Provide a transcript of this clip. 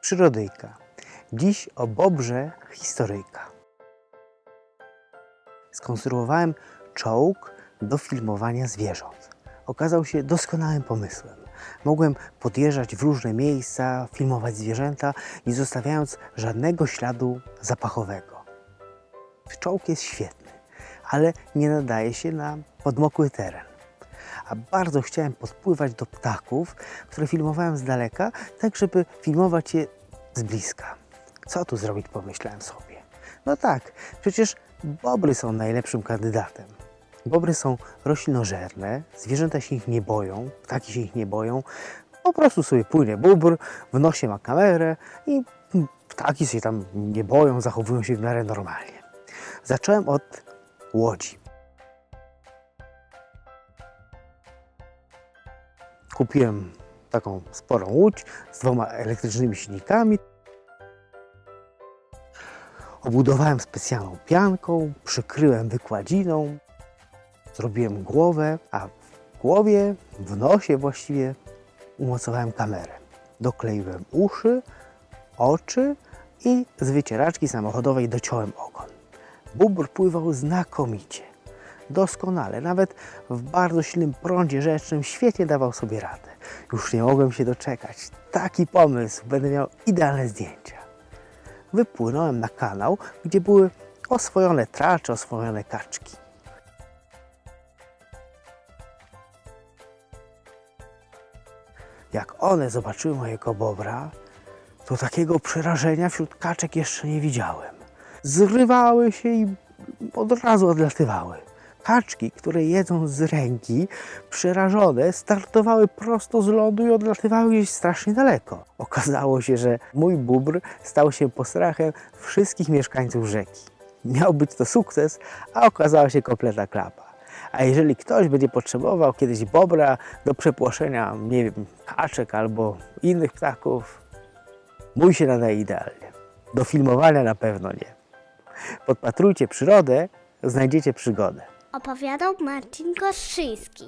Przyrodyjka. Dziś o Bobrze historyjka. Skonstruowałem czołg do filmowania zwierząt. Okazał się doskonałym pomysłem. Mogłem podjeżdżać w różne miejsca, filmować zwierzęta, nie zostawiając żadnego śladu zapachowego. Czołg jest świetny, ale nie nadaje się na podmokły teren. A bardzo chciałem podpływać do ptaków, które filmowałem z daleka, tak żeby filmować je z bliska. Co tu zrobić, pomyślałem sobie. No tak, przecież bobry są najlepszym kandydatem. Bobry są roślinożerne, zwierzęta się ich nie boją, ptaki się ich nie boją. Po prostu sobie płynie bóbr, w nosie ma kamerę i ptaki się tam nie boją, zachowują się w miarę normalnie. Zacząłem od łodzi. Kupiłem taką sporą łódź z dwoma elektrycznymi silnikami. Obudowałem specjalną pianką, przykryłem wykładziną, zrobiłem głowę, a w głowie, w nosie właściwie umocowałem kamerę. Dokleiłem uszy, oczy i z wycieraczki samochodowej dociąłem ogon. Bóbr pływał znakomicie, doskonale, nawet w bardzo silnym prądzie rzecznym świetnie dawał sobie radę. Już nie mogłem się doczekać. Taki pomysł, będę miał idealne zdjęcia. Wypłynąłem na kanał, gdzie były oswojone tracze, oswojone kaczki. Jak one zobaczyły mojego bobra, to takiego przerażenia wśród kaczek jeszcze nie widziałem. Zrywały się i od razu odlatywały. Kaczki, które jedzą z ręki, przerażone, startowały prosto z lądu i odlatywały gdzieś strasznie daleko. Okazało się, że mój bóbr stał się postrachem wszystkich mieszkańców rzeki. Miał być to sukces, a okazała się kompletna klapa. A jeżeli ktoś będzie potrzebował kiedyś bobra do przepłoszenia, nie wiem, kaczek albo innych ptaków, mój się nadaje idealnie. Do filmowania na pewno nie. Podpatrujcie przyrodę, znajdziecie przygodę. Opowiadał Marcin Kostrzyński.